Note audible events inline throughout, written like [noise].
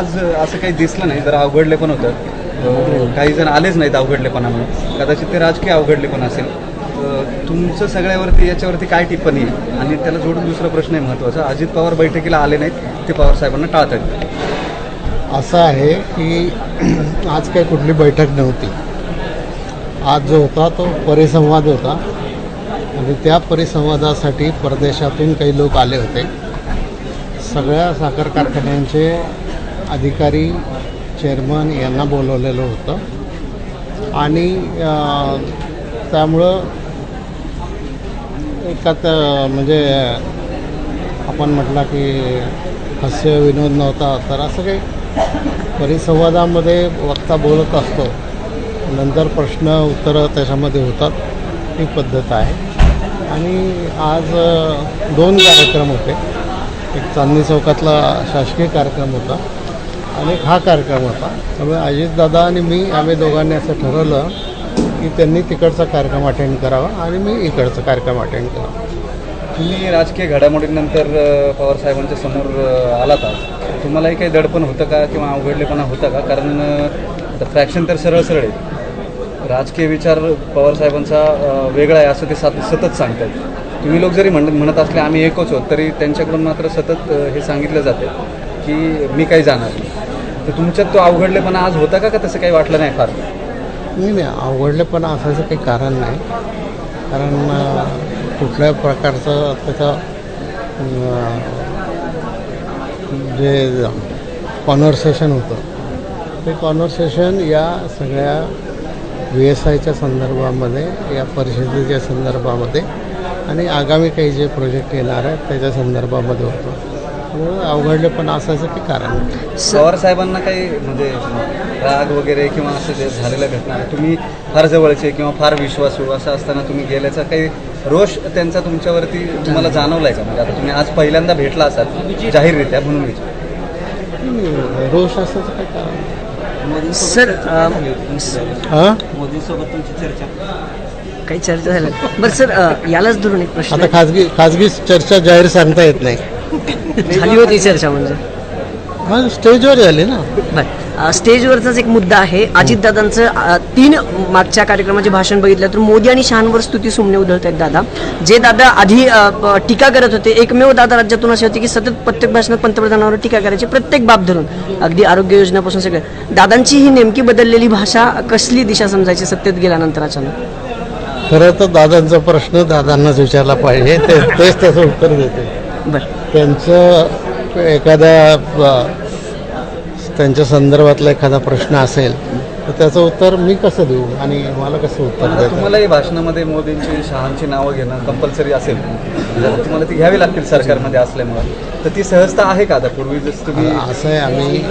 आज असं काही दिसलं नाही जरा अवघडले पण होतं. काही जण आलेच नाहीत अवघडलेपणामुळे कदाचित ते राजकीय अवघडलेपण असेल. तुमचं सगळ्यावरती याच्यावरती काय टिप्पणी आहे? आणि त्याला जोडून दुसरा प्रश्न आहे महत्त्वाचा. अजित पवार बैठकीला आले नाहीत ते पवार साहेबांना टाळतात. असं आहे की [clears throat] आज काही कुठली बैठक नव्हती. आज जो होता तो परिसंवाद होता. आणि त्या परिसंवादासाठी परदेशातून काही लोक आले होते. सगळ्या साखर कारखान्यांचे अधिकारी चेअरमन यांना बोलवलेलं होतं. आणि त्यामुळं एकात म्हणजे आपण म्हटलं की हास्य विनोद नव्हता तर असं काही परिसंवादामध्ये वक्ता बोलत असतो. नंतर प्रश्न उत्तरं त्याच्यामध्ये होतात. ही पद्धत आहे. आणि आज दोन कार्यक्रम होते. एक चांदणी चौकातला शासकीय कार्यक्रम होता. आणि एक हा कार्यक्रम होता. त्यामुळे अजितदादा आणि मी आम्ही दोघांनी असं ठरवलं की त्यांनी तिकडचा कार्यक्रम अटेंड करावा आणि मी इकडचा कार्यक्रम अटेंड करावा तुम्ही राजकीय घडामोडीनंतर पवार साहेबांच्या समोर आलात आज. तुम्हालाही काही दडपण होतं का किंवा अवघडलेपणा होता का? कारण फ्रॅक्शन तर सरळ सरळ आहे राजकीय विचार पवार साहेबांचा वेगळा आहे असं ते सात सतत सांगतात. तुम्ही लोक जरी म्हणत म्हणत असले आम्ही एकच आहोत तरी त्यांच्याकडून मात्र सतत हे सांगितलं जाते की मी काही जाणार नाही. तर तुमच्यात तो अवघडलेपणा आज होता का का तसं काही वाटलं नाही फार? नाही नाही अवघडलेपणा पण असायचं काही कारण नाही. कारण कुठल्या प्रकारचं त्याचं जे कॉन्व्हर्सेशन होतं ते कॉन्व्हर्सेशन या सगळ्या व्ही एस आयच्या संदर्भामध्ये या परिषदेच्या संदर्भामध्ये आणि आगामी काही जे प्रोजेक्ट येणार आहेत त्याच्या संदर्भामध्ये होतं. अवघडले पण असायचं काही कारण पवार साहेबांना काही म्हणजे राग वगैरे किंवा असं जे झालेलं घटना आहे, तुम्ही फार जवळचे किंवा फार विश्वासू असं असताना तुम्ही गेल्याचा काही रोष त्यांचा तुमच्यावरती तुम्हाला जाणवलाय का? म्हणजे आता तुम्ही आज पहिल्यांदा भेटला असाल जाहीररित्या म्हणून विचार. रोष असायचं काही कारण. सर हां? मोदींसोबत तुमची चर्चा. काही चर्चा झाल्या. बरं सर यालाच धरून एक प्रश्न आता खाजगी खाजगी चर्चा जाहीर सांगता येत नाही. झाली होती चर्चा म्हणजे? हा स्टेजवर झाली ना. बरं. अ, स्टेजवरचाच एक मुद्दा आहे. अजितदादांचं अ, तीन मागच्या कार्यक्रमाचे भाषण बघितलं तर मोदी आणि शहांवर स्तुती सुमने उधळत आहेत दादा. जे दादा आधी अ, प- टीका करत होते एकमेव दादा राज्यातून असे होते की सतत प्रत्येक भाषणात पंतप्रधानावर टीका करायची प्रत्येक बाब धरून. अगदी आरोग्य योजनेपासून सगळं. दादांची ही नेमकी बदललेली भाषा कसली दिशा समजायची सत्तेत गेल्यानंतर अचानक? खरं तर दादांचा प्रश्न दादांनाच विचारला पाहिजे. ते तेच त्याचं उत्तर देते बरं. त्यांचं एखाद्या अ, त्यांच्या संदर्भातला एखादा प्रश्न असेल तर त्याचं उत्तर मी कसं देऊ आणि मला कसं उत्तर देतं? तुम्हालाही भाषणामध्ये मोदींची शहांची नावं घेणं कंपल्सरी असेल. तुम्हाला ती घ्यावी लागतील सरकारमध्ये असल्यामुळं. तर ती सहजता आहे का आता? पूर्वी जसं तुम्ही असं आहे. आम्ही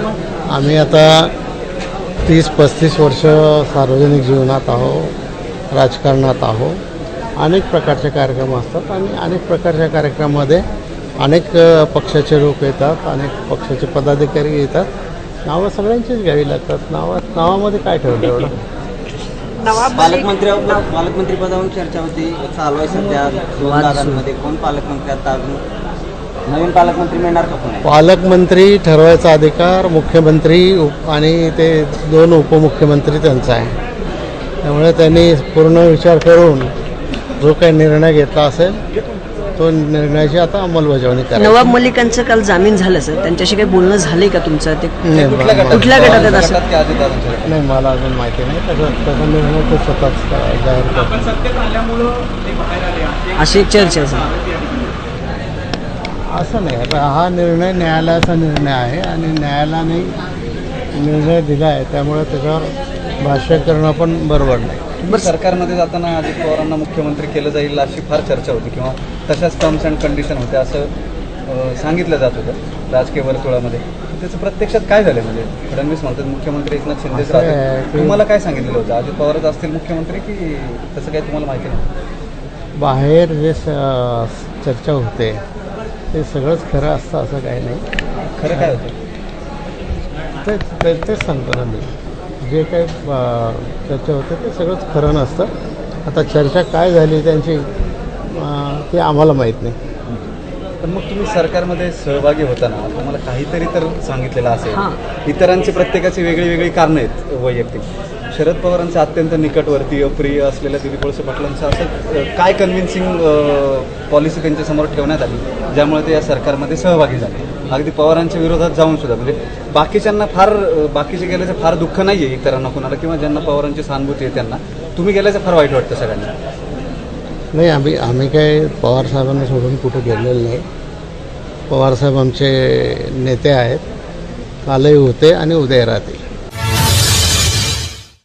आम्ही आता तीस पस्तीस वर्ष सार्वजनिक जीवनात आहो राजकारणात आहो अनेक प्रकारचे कार्यक्रम असतात आणि अनेक प्रकारच्या कार्यक्रमामध्ये अनेक पक्षाचे लोक येतात अनेक पक्षाचे पदाधिकारी येतात. नावं सगळ्यांचीच घ्यावी लागतात. नावात नावामध्ये काय ठेवलं एवढं? पालकमंत्री पालकमंत्री पदावरून चर्चा होती. चालू आहे सध्या. दोन. दादांमध्ये. कोण पालकमंत्री आता अजून? नवीन पालकमंत्री मिळणार का पुन्हा? पालकमंत्री ठरवायचा अधिकार मुख्यमंत्री उप- आणि ते दोन उपमुख्यमंत्री त्यांचा आहे. त्यामुळे त्यांनी पूर्ण विचार करून जो काही निर्णय घेतला असेल तो निर्णयाची आता अंमलबजावणी करायची. नवाब मलिकांचं काल जामीन झालं सर. त्यांच्याशी काही बोलणं झालंय का तुमचं? ते नाही, कुठल्या मला- गटात कुठल्या गटात आहेत असं? गटात की अजितदादांच्या गटात? नाही मला अजून माहिती नाही. त्याचा त्याचा निर्णय तो स्वतःच जाहीर करतो. अशी एक चर्चा आहे सर. असं नाही. आता हा निर्णय न्यायालयाचा निर्णय आहे आणि न्यायालयाने निर्णय दिला आहे. त्यामुळे त्याच्यावर भाष्य करणं पण बरोबर नाही. सरकारमध्ये जाताना अजित पवारांना मुख्यमंत्री केलं जाईल अशी फार चर्चा होती किंवा तशाच टर्म्स अँड कंडिशन होत्या असं सांगितलं जात होतं राजकीय वर्तुळामध्ये. त्याचं प्रत्यक्षात काय झालं म्हणजे? फडणवीस म्हणतात मुख्यमंत्री एकनाथ की- तुम्हाला काय सांगितलेलं होतं? अजित पवारच असतील मुख्यमंत्री की तसं काही तुम्हाला माहिती नाही? बाहेर जे चर्चा होते ते सगळंच खरं असतं असं काही नाही. खरं काय होतं? तेच ते तेच सांगतो ना मी. जे काही चर्चा होते ते सगळंच खरं नसतं. आता चर्चा काय झाली त्यांची ते आम्हाला माहीत नाही. पण मग तुम्ही सरकारमध्ये सहभागी होताना तुम्हाला काहीतरी तर सांगितलेलं हां. असेल इतरांची प्रत्येकाची वेगळी वेगळी कारणं आहेत वैयक्तिक. शरद पवारांचे अत्यंत निकटवर्ती अप्रिय असलेल्या दिलीप वळसे पाटलांचं असं काय कन्व्हिन्सिंग पॉलिसी त्यांच्यासमोर ठेवण्यात आली ज्यामुळे ते या सरकारमध्ये सहभागी झाले? अगदी पवारांच्या विरोधात जाऊन सुद्धा म्हणजे बाकीच्यांना फार बाकीचे गेल्याचं फार दुःख नाही आहे इतरांना कोणाला किंवा ज्यांना पवारांची सहानुभूती आहे त्यांना. तुम्ही गेल्याचं फार वाईट वाटतं सगळ्यांना. नाही आम्ही आम्ही काय पवार साहेबांना सोडून कुठे गेलेलो नाही. पवार साहेब आमचे नेते आहेत. कालही होते आणि उद्या राहतील.